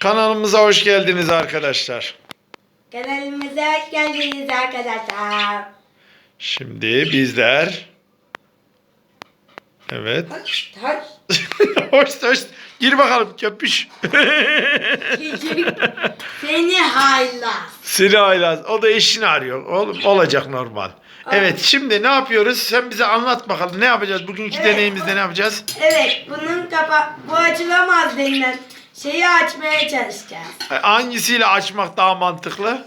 Kanalımıza hoş geldiniz arkadaşlar. Kanalımıza hoş geldiniz arkadaşlar. Şimdi bizler Evet. Hoş, hoş. hoş hoş. Gir bakalım köpüş. Seni haylaz. Seni Aylaz. O da eşini arıyor. Oğlum olacak normal. Evet şimdi ne yapıyoruz? Sen bize anlat bakalım. Ne yapacağız? Bugünkü Evet. deneyimizde ne yapacağız? Evet bunun kapa bu açılamaz denilen şeyi açmaya çalışacağız. Hangisiyle açmak daha mantıklı?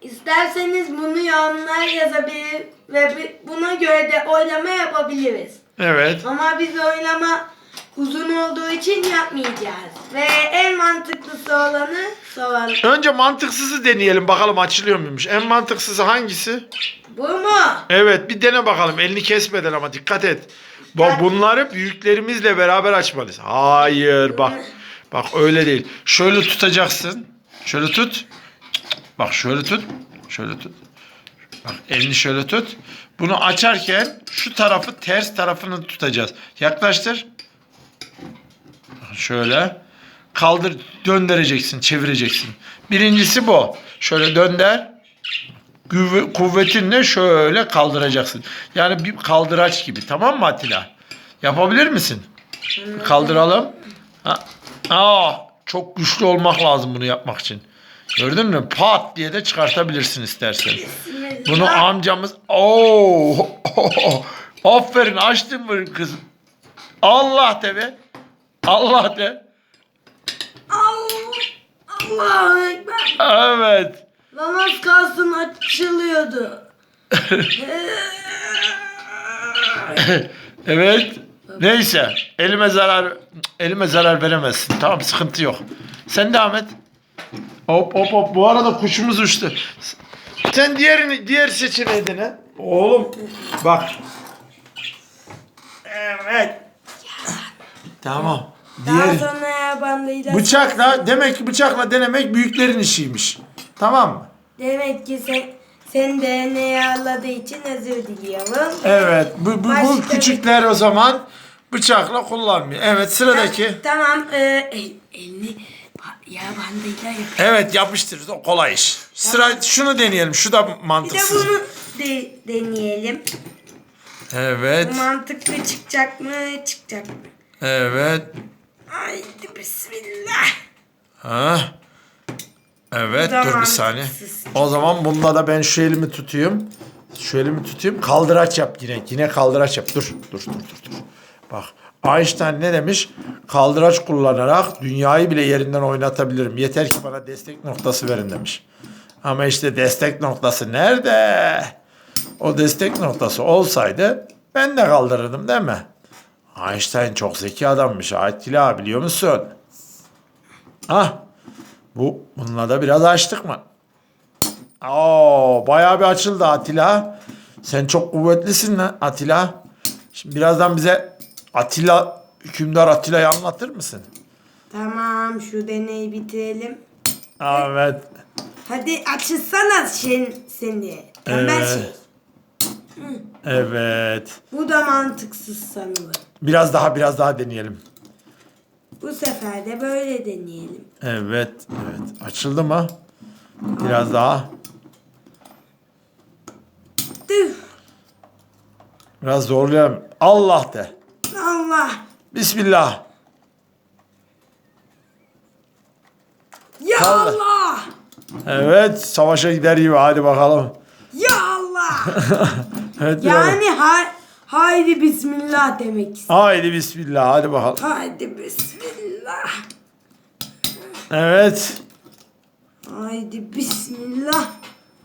İsterseniz bunu yorumlara yazabilir ve bi- buna göre de oylama yapabiliriz. Evet. Ama biz oylama uzun olduğu için yapmayacağız. Ve en mantıklısı olanı soralım. Önce mantıksızı deneyelim bakalım açılıyor muymuş. En mantıksızı hangisi? Bu mu? Evet bir dene bakalım. Elini kesmeden ama dikkat et. Bak bunları büyüklerimizle beraber açmalıyız. Hayır bak. Bak öyle değil. Şöyle tutacaksın. Şöyle tut. Bak şöyle tut. Şöyle tut. Bak elini şöyle tut. Bunu açarken şu tarafı ters tarafını tutacağız. Yaklaştır. Şöyle. Kaldır döndüreceksin, çevireceksin. Birincisi bu. Şöyle dönder. Kuvvetinle şöyle kaldıracaksın. Yani bir kaldıraç gibi. Tamam mı Atilla? Yapabilir misin? Kaldıralım. Ha. Aa, çok güçlü olmak lazım bunu yapmak için. Gördün mü? Pat diye de çıkartabilirsin istersen. Bunu amcamız... Oo! Aferin açtın mı kızım? Allah de be. Allah de. Allah, Ekber. Evet. Lan az kalsın açılıyordu. Evet. Neyse. Elime zarar elime zarar veremezsin. Tamam sıkıntı yok. Sen devam et. Hop hop hop. Bu arada kuşumuz uçtu. Sen diğerini diğer seçeneği dene. Oğlum bak. Evet. Tamam. Daha Diğer sonra bandıyla... bıçakla demek ki bıçakla denemek büyüklerin işiymiş. Tamam mı? Demek ki sen, sen DNA'yı ağladığı için özür diliyorum. Evet. Bu, bu, bu Başka küçükler o zaman bıçakla kullanmıyor. Evet sıradaki. Tamam. E, el, elini ba- yağ bandıyla yap. Evet yapıştırırız. O kolay iş. Sıra şunu deneyelim. Şu da Bir de mantıksız. bunu de, deneyelim. Evet. Bu mantıklı çıkacak mı? Çıkacak mı? Evet. Haydi bismillah. Ha. Evet dur bir saniye. O zaman bunda da ben şu elimi tutayım. Şu elimi tutayım. Kaldıraç yap yine. Yine kaldıraç yap. Dur dur dur dur. dur. Bak Einstein ne demiş? Kaldıraç kullanarak dünyayı bile yerinden oynatabilirim. Yeter ki bana destek noktası verin demiş. Ama işte destek noktası nerede? O destek noktası olsaydı ben de kaldırırdım değil mi? Einstein çok zeki adammış. Atilla biliyor musun? Ah bu bununla da biraz açtık mı? Oo, bayağı bir açıldı Atilla. Sen çok kuvvetlisin lan Atilla. Şimdi birazdan bize Atilla, hükümdar Atilla'yı anlatır mısın? Tamam şu deneyi bitirelim. Evet. Hadi açılsana sen, seni. Tembel Evet. şey. Evet. Bu da mantıksız sanılır. Biraz daha biraz daha deneyelim. Bu sefer de böyle deneyelim. Evet. Evet. Açıldı mı? Biraz daha. Tüh. Biraz zorlayalım. Allah de. Allah. Bismillah. Ya Allah. Allah. Evet. Savaşa gider gibi. Hadi bakalım. Ya Allah. Evet. yani hay haydi bismillah demek istiyorum. Haydi bismillah. Hadi bakalım. Haydi bismillah. Evet. Haydi bismillah.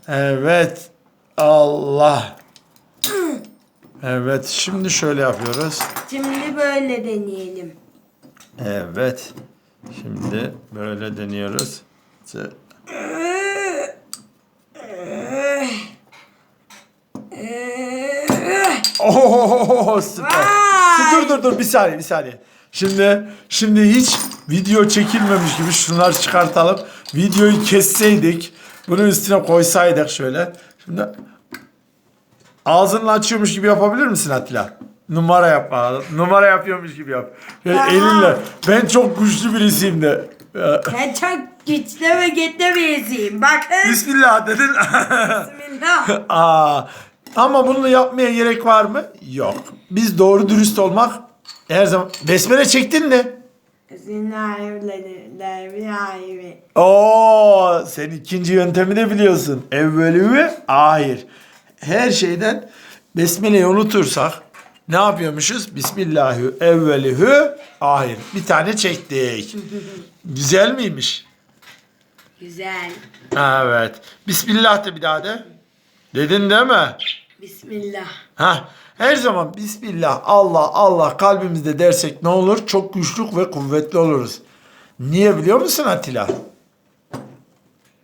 Evet. Allah. Evet. Şimdi şöyle yapıyoruz. Şimdi böyle deneyelim. Evet. Şimdi böyle deniyoruz. Oo süper. Vay! Dur dur dur bir saniye bir saniye. Şimdi şimdi hiç video çekilmemiş gibi şunları çıkartalım. Videoyu kesseydik. Bunun üstüne koysaydık şöyle. Şimdi ağzını açıyormuş gibi yapabilir misin Atilla? Numara yap bana. Numara yapıyormuş gibi yap. Tamam. elinle. Ben çok güçlü birisiyim de. Ben çok güçlü ve güçlü birisiyim. Bakın. Bismillah dedin. Bismillah. Aa, ama bunu yapmaya gerek var mı? Yok. Biz doğru dürüst olmak her zaman... Besmele çektin mi? Bismillahirrahmanirrahim. Oo, sen ikinci yöntemi de biliyorsun. Evvelü ve ahir. Her şeyden besmeleyi unutursak ne yapıyormuşuz? Bismillahü evvelühü ahir. Bir tane çektik. Güzel miymiş? Güzel. Evet. Bismillah de bir daha de. Dedin değil mi? Bismillah. Ha, her zaman Bismillah, Allah, Allah kalbimizde dersek ne olur? Çok güçlü ve kuvvetli oluruz. Niye biliyor musun Atilla?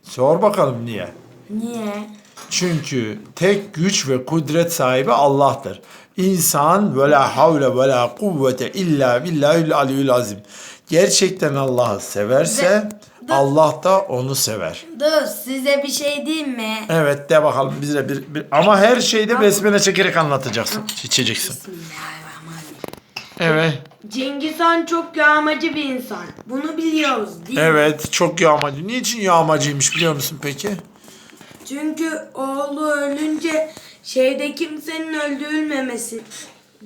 Sor bakalım niye? Niye? Çünkü tek güç ve kudret sahibi Allah'tır. İnsan ve la havle ve la kuvvete illa billahil aliyyül azim. Gerçekten Allah'ı severse De- Allah da onu sever. Dur size bir şey diyeyim mi? Evet de bakalım bize bir, bir- ama her şeyde besmele çekerek anlatacaksın. Bismillahirrahmanirrahim. Evet. Cengiz Han çok yağmacı bir insan. Bunu biliyoruz değil mi? Evet çok yağmacı. Niçin yağmacıymış biliyor musun peki? Çünkü oğlu ölünce şeyde kimsenin öldürülmemesi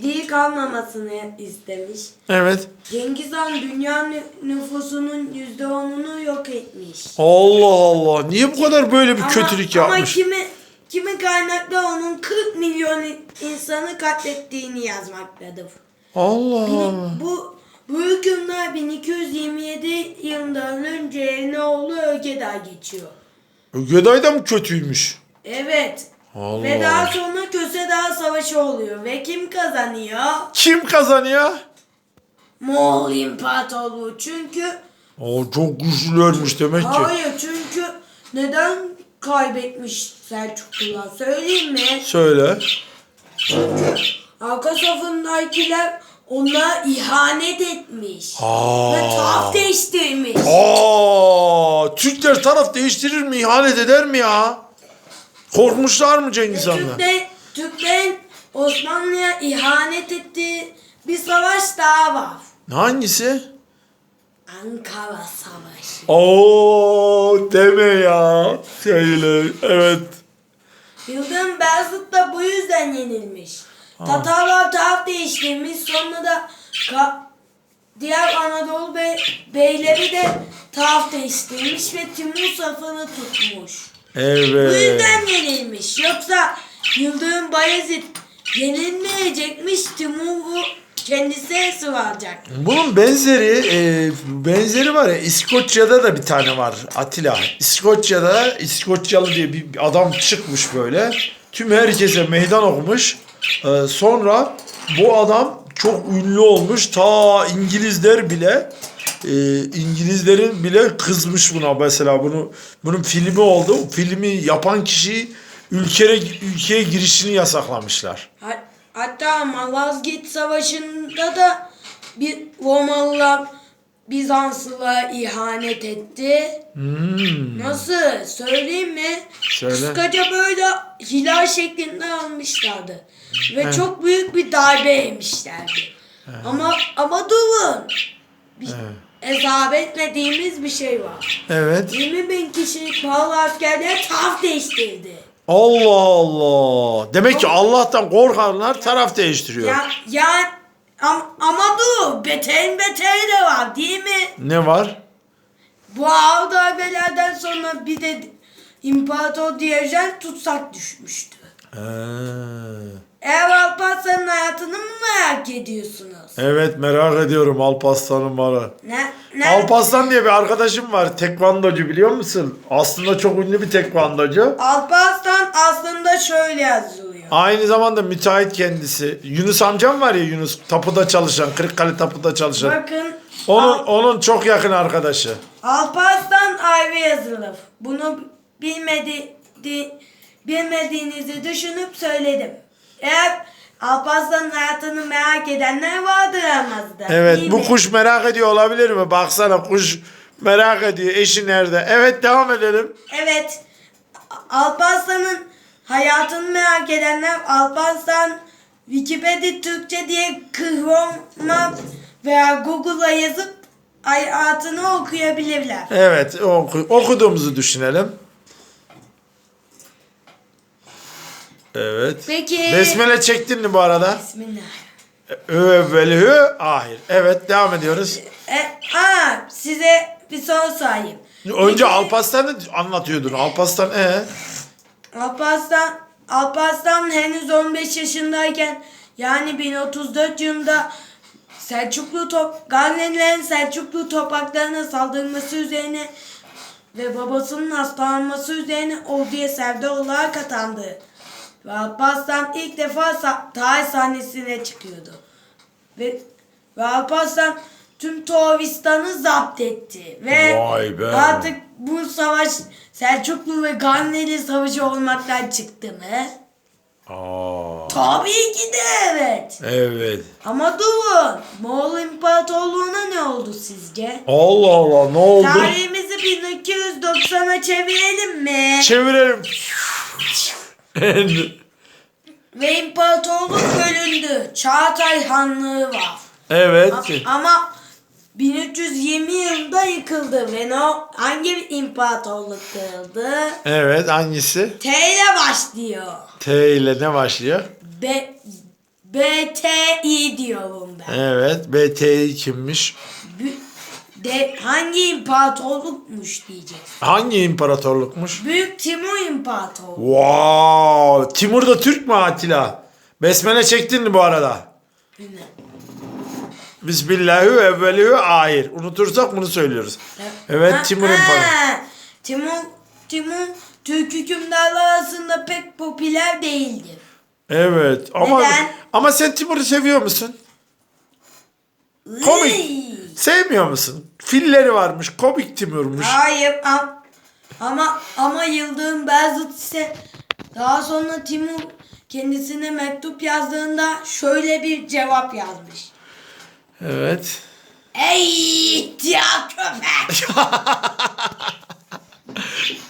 diye kalmamasını istemiş. Evet. Cengiz Han dünya nü- nüfusunun yüzde onunu yok etmiş. Allah Allah. Niye bu kadar böyle bir Ama- kötülük Ama yapmış? kimi, kimi kaynakta onun 40 milyon insanı katlettiğini yazmaktadır. Allah Allah. bu bu hükümler 1227 yılında ölünce eline oğlu Ögedağ geçiyor. Ögeday da mı kötüymüş? Evet. Allah. Ve daha sonra Köse Dağı Savaşı oluyor. Ve kim kazanıyor? Kim kazanıyor? Moğol İmparatorluğu. Çünkü O çok güçlülermiş demek ki. hayır çünkü neden kaybetmiş Selçuklular söyleyeyim mi? Söyle. Arka safındakiler ona ihanet etmiş. Aa. Ve taraf değiştirmiş. Aa, Türkler taraf değiştirir mi? İhanet eder mi ya? Korkmuşlar mı Cengiz Han'la? Türkler, Türklerin Osmanlı'ya ihanet ettiği bir savaş daha var. Hangisi? Ankara Savaşı. Oo, deme ya. Söyle. Evet. Yıldırım Beyazıt da bu yüzden yenilmiş. Tatarlar taraf değiştirmiş. Sonra da ka- diğer Anadolu bey- beyleri de taraf değiştirmiş ve Timur safını tutmuş. Bu Evet. yüzden yenilmiş. Yoksa Yıldırım Bayezid yenilmeyecekmiş. Timur'u kendisi esir alacak. Bunun benzeri e, benzeri var ya İskoçya'da da bir tane var Atilla. İskoçya'da İskoçyalı diye bir bir adam çıkmış böyle. Tüm herkese meydan okumuş. E, sonra bu adam çok ünlü olmuş. Ta İngilizler bile e, İngilizlerin bile kızmış buna mesela. Bunu bunun filmi oldu. Filmi yapan kişi ülkeye ülkeye girişini yasaklamışlar. Ha- Hatta Malazgirt Savaşı'nda da bir Romalılar Bizanslılara ihanet etti. Hmm. Nasıl? Söyleyeyim mi? Söyle. Kıskaca böyle hilal şeklinde almışlardı. Ve çok büyük bir darbe yemişlerdi. Ama ama durun. Bir, hesap etmediğimiz bir şey var. Evet. 20 bin kişilik pahalı askerler taraf değiştirdi. Allah Allah. Demek ki Allah'tan korkanlar taraf değiştiriyor. Ya, ya ama, ama dur beterin beteri de var değil mi? Ne var? Bu ağır darbelerden sonra bir de İmparator Diyojen tutsak düşmüştü. Ee, Eğer Alparslan'ın hayatını mı merak ediyorsunuz? evet merak ediyorum Alparslan'ın bana. Ne? Ne? Alparslan diye bir arkadaşım var. Tekvandocu biliyor musun? Aslında çok ünlü bir tekvandocu. Alparslan aslında şöyle yazılıyor. Aynı zamanda müteahhit kendisi. Yunus amcam var ya Yunus. Tapuda çalışan. Kırıkkale tapuda çalışan. Bakın Onun, Al- onun çok yakın arkadaşı. Alparslan ayrı yazılır. Bunu bilmedi, di- bilmediğinizi düşünüp söyledim. Eğer Alparslan'ın hayatını merak edenler vardır aramızda. Evet değil bu mi? kuş merak ediyor olabilir mi? Baksana kuş merak ediyor. Eşi nerede? Evet devam edelim. Evet. Alparslan'ın hayatını merak edenler Alparslan Wikipedia Türkçe diye Chrome'a veya Google'a yazıp hayatını okuyabilirler. Evet oku- okuduğumuzu düşünelim. Evet. Peki. Besmele çektin mi bu arada? Bismillah. Evvelihü ahir. Evet devam ediyoruz. E, aa, size bir soru sorayım. Önce Peki- Alparslan'ı anlatıyordun. Alparslan ee? Alparslan, Alparslan henüz 15 yaşındayken yani 1034 yılında Selçuklu top, Gaznelilerin Selçuklu topraklarına saldırması üzerine ve babasının hastalanması üzerine orduya serdar olarak atandı. Ve Alparslan ilk defa tarih sahnesine çıkıyordu. Ve, ve Alparslan tüm Tovistan'ı zapt etti. Ve Vay be. artık bu savaş Selçuklu ve Gazneli savaşı olmaktan çıktı mı? Aa, Tabii ki de evet. evet. Ama durun. Moğol İmparatorluğu'na ne oldu sizce? Allah Allah ne oldu? Tarihimizi 1290'a çevirelim mi? Çevirelim. Ve imparatorluk bölündü. Çağatay Hanlığı var. evet. Ama 1320 yılında yıkıldı ve no hangi imparatorluk kırıldı? Evet hangisi? T ile başlıyor. T ile ne başlıyor? B B T I diyorum ben. Evet. BT'yi kimmiş? De hangi imparatorlukmuş diyecek. Hangi imparatorlukmuş? Büyük Timur İmparatorluğu. Wow. Timur da Türk mü Atilla? Besmele çektin mi bu arada? Bilmem. Bismillahü evvelihü ahir. Unutursak bunu söylüyoruz. Evet Timur. İmparatorluğu. Timur, Timur Türk hükümdarları arasında pek popüler değildi. Evet ama Neden? ama sen Timur'u seviyor musun? Komik. Iy. Sevmiyor musun? Filleri varmış. Komik Timur'muş. Hayır am- ama ama Yıldırım Beyazıt ise daha sonra Timur kendisine mektup yazdığında şöyle bir cevap yazmış. Evet. Ey ihtiyar köpek!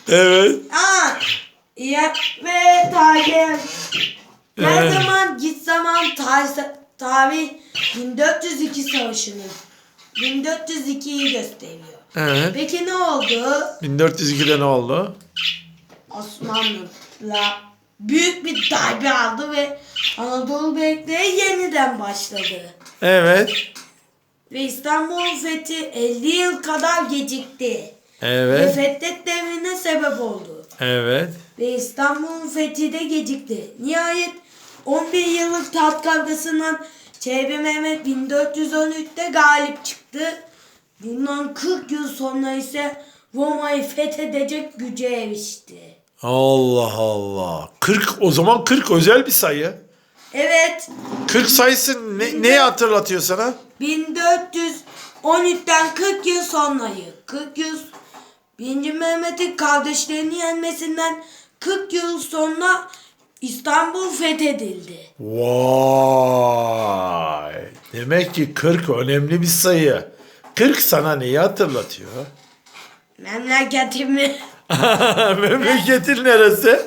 Evet. Aa, ya ve. Ne Evet. zaman git zaman tarih, tarih 1402 savaşının 1402'yi gösteriyor. Evet. Peki ne oldu? 1402'de ne oldu? Osmanlı'la büyük bir darbe aldı ve Anadolu Beylikleri yeniden başladı. Evet. Ve İstanbul fethi 50 yıl kadar gecikti. Ve Evet. Fethet devrine sebep oldu. Evet. Ve İstanbul'un fethi de gecikti. Nihayet 11 yıllık taht kavgasından Çelebi Mehmet 1413'te galip çıktı. Bundan 40 yıl sonra ise Roma'yı fethedecek güce erişti. Allah Allah. 40 o zaman 40 özel bir sayı. Evet, 40 sayısı ne, neyi hatırlatıyor sana? 1413'ten 40 yıl sonrayı, 40 yıl 1. Mehmet'in kardeşlerini yenmesinden 40 yıl sonra İstanbul fethedildi. Vay. Demek ki 40 önemli bir sayı. 40 sana neyi hatırlatıyor? Memleketimi Memleketin neresi?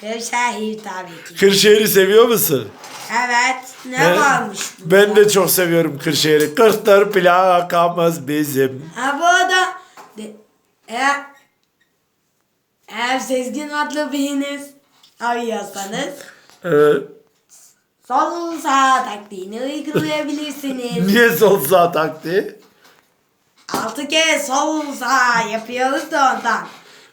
Kırşehir tabii ki. Kırşehir'i seviyor musun? Evet. Ne Ben- varmış burada? Ben de çok seviyorum Kırşehir'i. Kırktır plakamız bizim. Ha bu arada eğer, eğer Sezgin adlı biriniz arıyorsanız Evet. sol sağ taktiğini uygulayabilirsiniz. Niye sol sağ taktiği? Altı kere sol sağ yapıyoruz da ondan.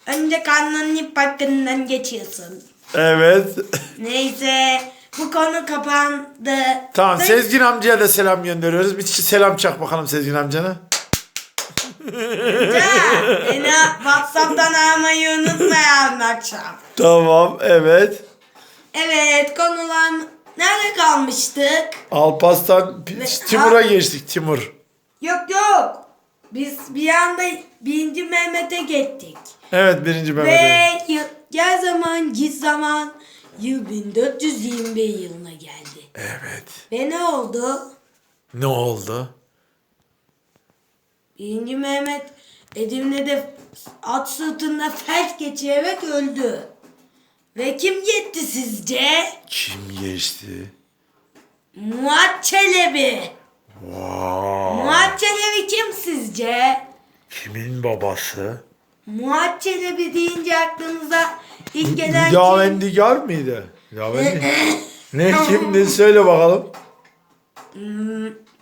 Önce karnının bakımından geçiyorsun. Evet. Neyse bu konu kapandı. Tamam Sezgin amcaya da selam gönderiyoruz. Bir selam çak bakalım Sezgin amcana. Ha, Beni Whatsapp'tan aramayı unutma yarın akşam. Tamam evet. Evet konular nerede kalmıştık? Ve- Timur'a geçtik Timur. Yok yok. Biz bir anda birinci Mehmet'e gittik. Evet birinci Ve Mehmet'e. yıl- gel zaman git zaman yıl 1421 yılına geldi. Evet. Ve ne oldu? Ne oldu? Birinci Mehmet Edirne'de at sırtında felç geçirerek öldü. Ve kim gitti sizce? Kim geçti? Murat Çelebi. Vay. Murat Çelebi kim sizce? Kimin babası? Murat Çelebi deyince aklınıza ilk gelen kim? Yavendigar mıydı? Yavendi. ne kimdi söyle bakalım.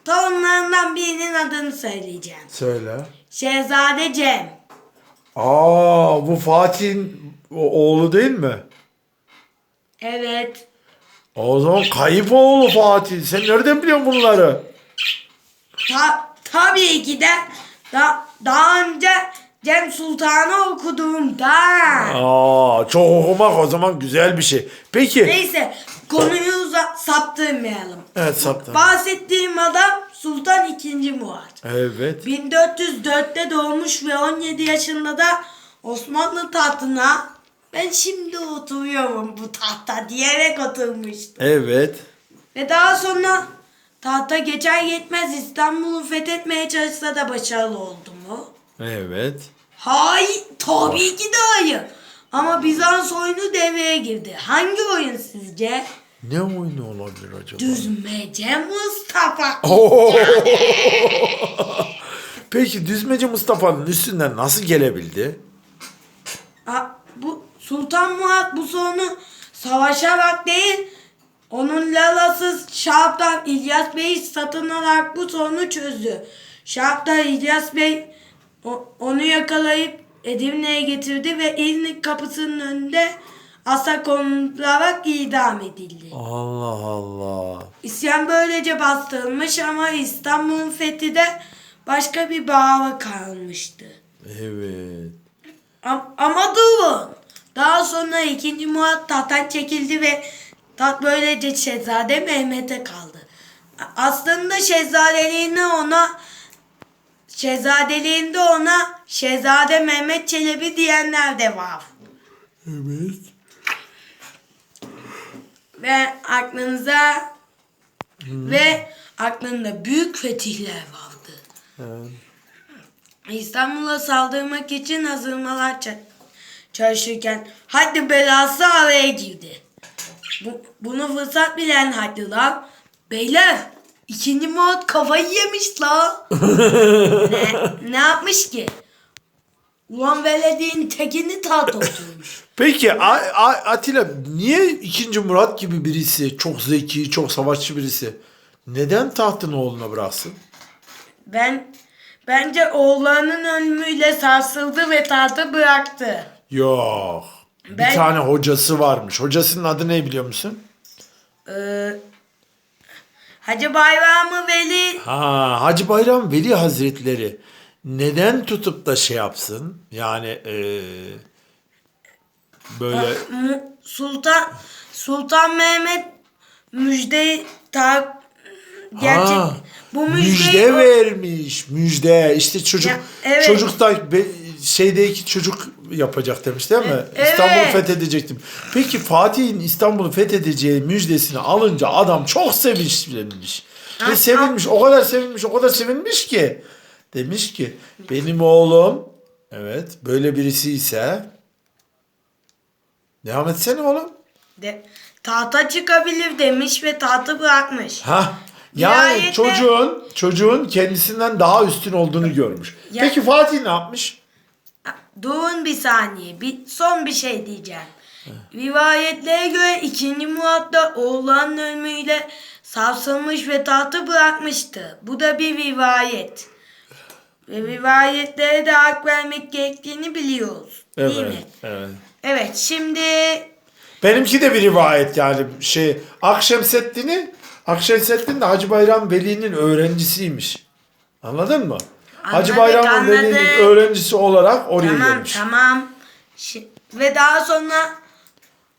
Torunlarından birinin adını söyleyeceğim. Söyle. Şehzade Cem. Aa bu Fatih'in oğlu değil mi? Evet. O zaman kayıp oğlu Fatih. Sen nereden biliyorsun bunları? Ta, tabii ki de da, daha önce Cem Sultan'ı okuduğumda. Aa çok okumak o zaman güzel bir şey. Peki. Neyse konuyu saptırmayalım. Evet saptım. Bahsettiğim adam Sultan II. Murat. Evet. 1404'te doğmuş ve 17 yaşında da Osmanlı tahtına ben şimdi oturuyorum bu tahta diyerek oturmuştu. Evet. Ve daha sonra tahta geçer geçmez İstanbul'u fethetmeye çalışsa da başarılı oldu mu? Evet. Hayır, tabii ki de hayır. Ama Bizans oyunu devreye girdi. Hangi oyun sizce? Ne oyunu olabilir acaba? Düzmece Mustafa. Peki Düzmece Mustafa'nın üstünden nasıl gelebildi? Aa, bu Sultan Murat bu sorunu savaşarak değil, onun lalası Şahaptan İlyas Bey'i satın alarak bu sorunu çözdü. Şahaptan İlyas Bey onu yakalayıp Edirne'ye getirdi ve İznik kapısının önünde asa konularak idam edildi. Allah Allah. İsyan böylece bastırılmış ama İstanbul'un fethi de başka bir bağla kalmıştı. Evet. Am- ama durun. Daha sonra 2. Murat tahttan çekildi ve taht böylece Şehzade Mehmet'e kaldı. Aslında şehzadeliğini ona şehzadeliğinde ona Şehzade Mehmet Çelebi diyenler de var. Evet. Ve aklınıza ve aklında büyük fetihler vardı. Evet. İstanbul'a saldırmak için hazırmalar ça- çalışırken Haçlı belası araya girdi. Bu, bunu fırsat bilen Haçlılar beyler ikinci Murat kafayı yemiş la. ne, ne yapmış ki? Ulan velediğin tekini taht oturmuş. Peki A- A- Atilla niye 2. Murat gibi birisi çok zeki, çok savaşçı birisi neden tahtını oğluna bıraksın? Ben bence oğlanın ölümüyle sarsıldı ve tahtı bıraktı. Yok. Ben- Bir tane hocası varmış. Hocasının adı ne biliyor musun? Ee, Hacı Bayramı Veli Ha, Hacı Bayram Veli Hazretleri neden tutup da şey yapsın? Yani eee, böyle Sultan Sultan Mehmet müjde ta gerçek Ha, bu müjdeyi müjde vermiş. Müjde. İşte çocuk Ya, evet. çocuk da be- şeydeki çocuk yapacak demiş değil mi? Evet. İstanbul'u fethedecektim. Peki Fatih'in İstanbul'u fethedeceği müjdesini alınca adam çok sevinmiş. Ha, Ve sevinmiş. O kadar sevinmiş, o kadar sevinmiş ki demiş ki benim oğlum evet böyle birisi ise devam etsene oğlum. de, tahta çıkabilir demiş ve tahtı bırakmış. Ha yani Nihayetinde- çocuğun çocuğun kendisinden daha üstün olduğunu görmüş. Ya- Peki Fatih ne yapmış? Durun bir saniye. Bir, son bir şey diyeceğim. Rivayetlere göre 2. Murat da oğlanın ölümüyle sarsılmış ve tahtı bırakmıştı. Bu da bir rivayet. Ve rivayetlere de hak vermek gerektiğini biliyoruz. Değil mi? Evet. Evet şimdi Benimki de bir rivayet yani şey Akşemseddin'i Akşemseddin de Hacı Bayram Veli'nin öğrencisiymiş. Anladın mı? Hacı Anladık, Bayram anladık. Veli'nin öğrencisi olarak oraya tamam gelmiş. tamam. Şi- ve daha sonra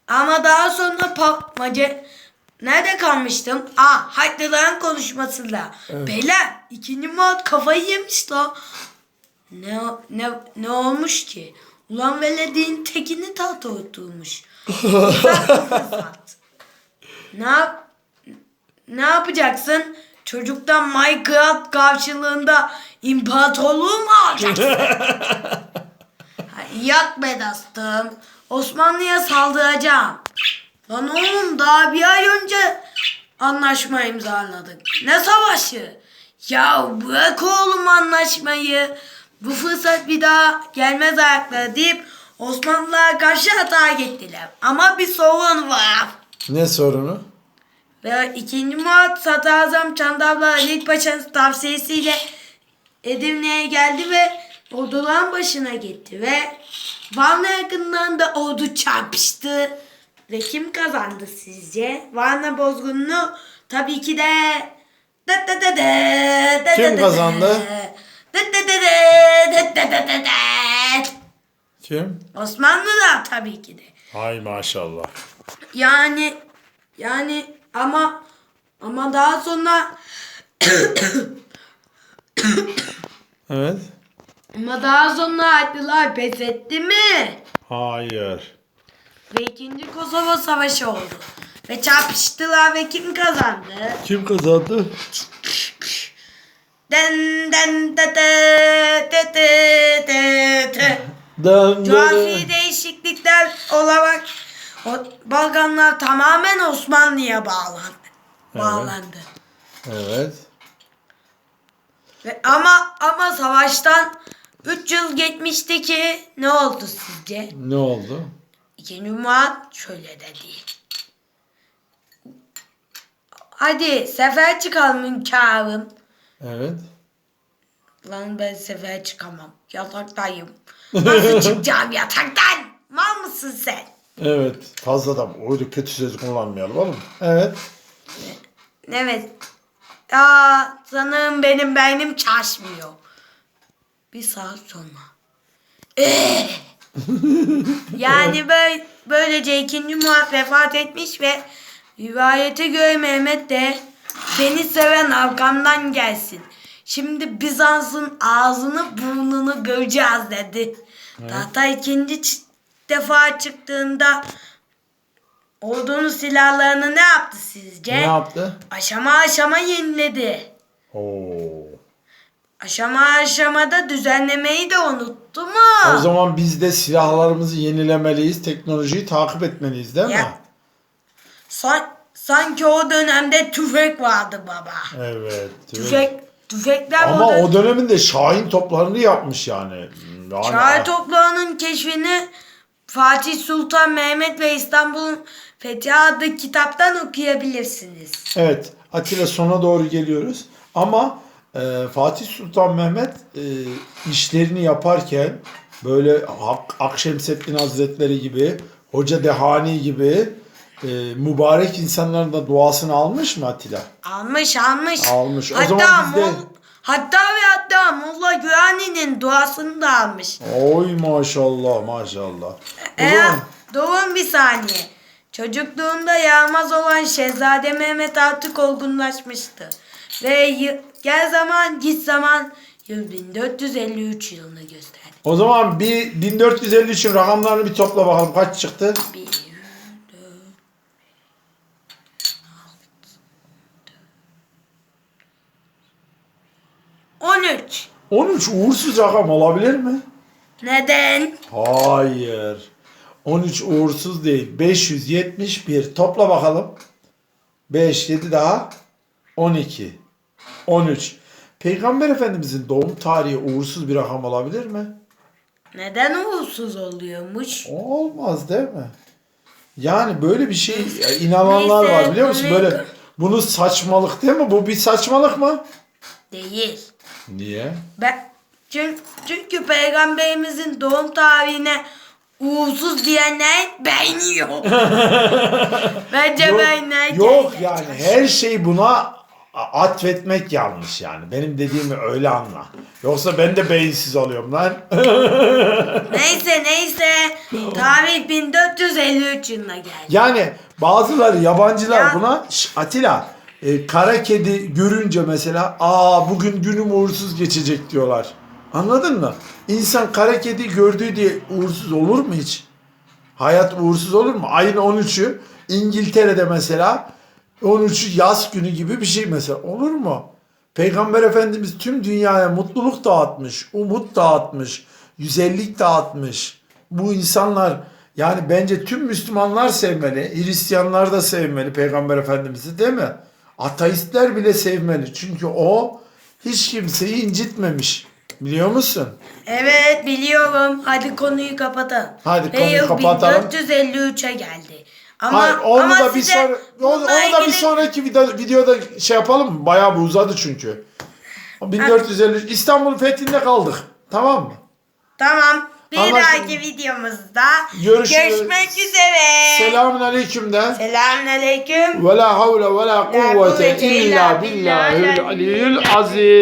ama daha sonra papmaca nerede kalmıştım? Aa Haçlıların konuşmasında. Beyler ikinci Murat kafayı yemiş la. Ne, ne, ne olmuş ki? Ulan velediğin tekini tahta oturmuş. Ne yap ne yapacaksın? Çocuktan Minecraft karşılığında imparatorluğu mu alacaksın? Yak be dostum. Osmanlı'ya saldıracağım. Lan oğlum daha bir ay önce anlaşma imzaladık. Ne savaşı? Ya bırak oğlum anlaşmayı. Bu fırsat bir daha gelmez ayaklara deyip Osmanlılar karşı hata gittiler. Ama bir sorun var. Ne sorunu? Ve ikinci Murat Sadrazam Çandavla Ali Paşa'nın tavsiyesiyle Edirne'ye geldi ve orduların başına gitti ve Varna yakından da ordu çarpıştı. Ve kim kazandı sizce? Varna bozgununu tabii ki de da da da da da Kim kazandı? Da da da da da da da da Kim? Osmanlılar tabii ki de. Hay maşallah. Yani yani ama ama daha sonra Evet. ama daha sonra Haçlılar pes etti mi? Hayır. Ve ikinci Kosova Savaşı oldu. Ve çarpıştılar ve kim kazandı? Kim kazandı? Den den de de de de de de. Dön Coğrafi değişiklikler olarak o Balkanlar tamamen Osmanlı'ya bağlandı. Bağlandı. Evet. Ve ama ama savaştan 3 yıl geçmişti ki ne oldu sizce? Ne oldu? İkinci Murat şöyle dedi. Hadi sefer çıkalım hünkârım. Evet. Lan ben sefer çıkamam. Yataktayım. Nasıl çıkacağım yataktan? Mal mısın sen? Evet. Fazla da öyle kötü söz kullanmayalım oğlum. Evet. Evet. Aa, sanırım benim beynim çalışmıyor. Bir saat sonra. Ee! yani böyle, böylece ikinci Murat vefat etmiş ve rivayete göre Mehmet de beni seven arkamdan gelsin. Şimdi Bizans'ın ağzını burnunu göreceğiz dedi. Tahta ikinci defa çıktığında ordunun silahlarını ne yaptı sizce? Ne yaptı? Aşama aşama yeniledi. Oo. Aşama aşamada düzenlemeyi de unuttu mu? O zaman biz de silahlarımızı yenilemeliyiz. Teknolojiyi takip etmeliyiz değil mi? Ya. San- sanki o dönemde tüfek vardı baba. Evet. Tüfek, tüfekler Ama o döneminde Şahin toplarını yapmış yani. yani Çağrı toprağının keşfini Fatih Sultan Mehmet ve İstanbul'un Fethi adlı kitaptan okuyabilirsiniz. Evet. Atilla sona doğru geliyoruz. Ama e, Fatih Sultan Mehmet e, işlerini yaparken böyle Hak, Akşemseddin Hazretleri gibi, Hoca Dehani gibi e, mübarek insanların da duasını almış mı Atilla? Almış almış. Almış. O hatta zaman biz de- Mol- hatta ve hatta Molla Güvani'nin duasını da almış. Oy maşallah maşallah. Eğer doğum bir saniye. Çocukluğunda yağmaz olan Şehzade Mehmet artık olgunlaşmıştı. Ve gel zaman git zaman yıl 1453 yılını gösterdi. o zaman bir 1453'ün rakamlarını bir topla bakalım kaç çıktı? Bir, 13. 13 uğursuz rakam olabilir mi? Neden? Hayır. 13 uğursuz değil. 571. Topla bakalım. 5, 7 daha. 12. 13. Peygamber Efendimizin doğum tarihi uğursuz bir rakam olabilir mi? Neden uğursuz oluyormuş? Olmaz değil mi? Yani böyle bir şey inananlar Neyse, var biliyor musun? Böyle bunu saçmalık değil mi? Bu bir saçmalık mı? Değil. Niye? Ben çünkü, çünkü peygamberimizin doğum tarihine uğursuz diyenler beyni yok. Bence Yok, beyinler yok kendine yani her şeyi buna atfetmek yanlış yani. Benim dediğimi öyle anla. Yoksa ben de beyinsiz oluyorum lan. Neyse neyse. Tarih 1453 yılına geldi. yani bazıları yabancılar Ya- buna Şş, Atilla e, kara kedi görünce mesela aa bugün günüm uğursuz geçecek diyorlar. Anladın mı? İnsan kara kedi gördüğü diye uğursuz olur mu hiç? Hayat uğursuz olur mu? Ayın 13'ü İngiltere'de mesela 13'ü yaz günü gibi bir şey mesela olur mu? Peygamber Efendimiz tüm dünyaya mutluluk dağıtmış, umut dağıtmış, güzellik dağıtmış. Bu insanlar yani bence tüm Müslümanlar sevmeli, Hristiyanlar da sevmeli Peygamber Efendimiz'i değil mi? Ateistler bile sevmeli. Çünkü o hiç kimseyi incitmemiş. Biliyor musun? Evet biliyorum. Hadi konuyu kapatalım. Hadi konuyu yıl kapatalım. 1453'e geldi. Ama, Hayır, onu ama da bir sonra onu, onu da bir sonraki video, videoda şey yapalım mı? Bayağı bir uzadı çünkü. 1453 İstanbul fethinde kaldık. Tamam mı? Tamam. Bir Anlaşıldı. dahaki videomuzda Görüşürüz. görüşmek üzere. Selamun aleyküm de. Selamünaleyküm. Ve la havle ve la kuvvete illa illa billahil aliyyil azim.